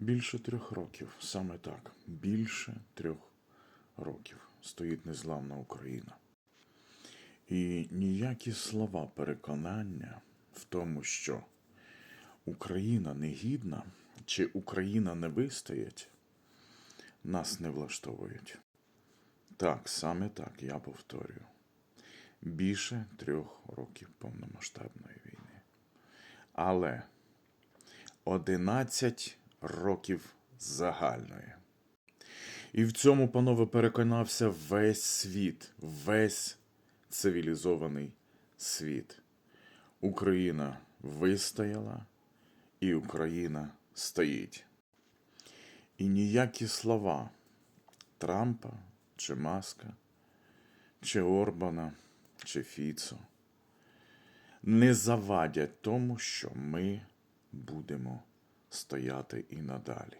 Більше трьох років, саме так, більше трьох років стоїть незламна Україна. І ніякі слова переконання в тому, що Україна не гідна чи Україна не вистоять, нас не влаштовують. Так, саме так, я повторюю. Більше трьох років повномасштабної війни. Але 11 років загальної. І в цьому, панове, переконався весь світ, весь цивілізований світ. Україна вистояла, і Україна стоїть. І ніякі слова Трампа чи Маска, чи Орбана, чи Фіцо не завадять тому, що ми будемо стояти і надалі.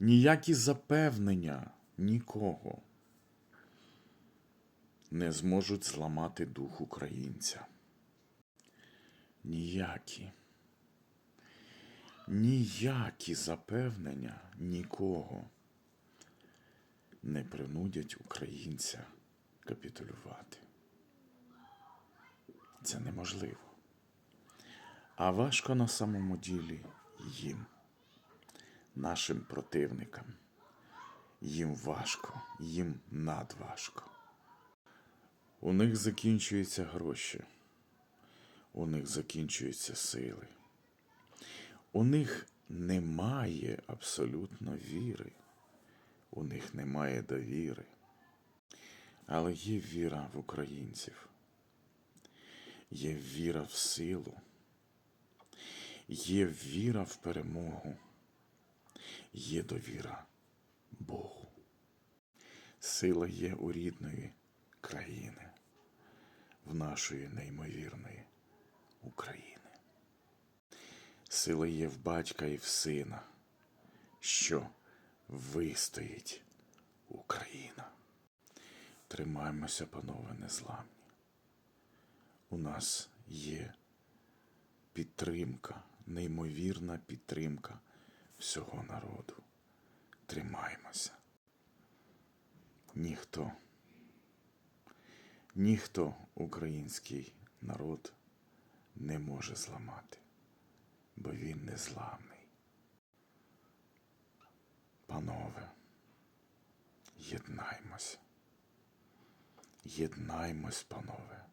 Ніякі запевнення нікого не зможуть зламати дух українця. Ніякі. Ніякі запевнення нікого не принудять українця капітулювати. Це неможливо. А важко на самому ділі їм, нашим противникам. Їм важко, їм надважко. У них закінчуються гроші, у них закінчуються сили. У них немає абсолютно віри, у них немає довіри. Але є віра в українців, є віра в силу, є віра в перемогу, є довіра Богу. Сила є у рідної країни, в нашої неймовірної України. Сила є в батька і в сина, що вистоїть Україна. Тримаємося, панове, незламні. У нас є підтримка, неймовірна підтримка всього народу. Тримаємося. Ніхто, ніхто український народ не може зламати, бо він незламний. Панове, єднаймось. Єднаймось, панове.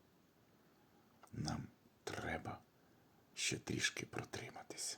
Ще трішки протриматися.